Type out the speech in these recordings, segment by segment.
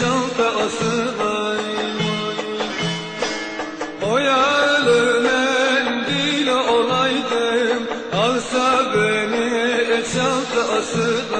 سوف asılayım O yarına dil olaydım. Alsa beni çalta asılayım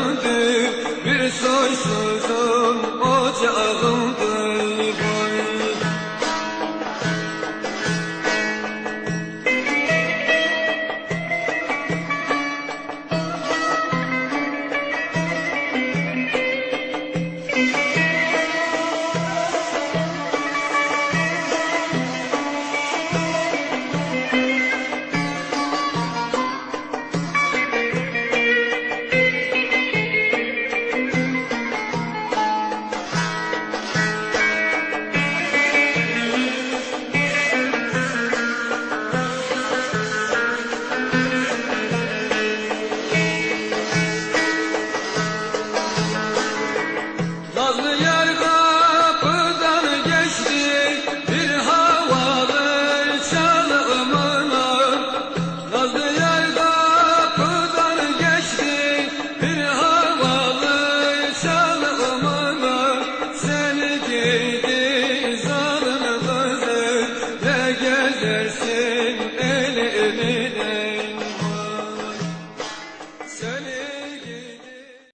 öldü bir soysuz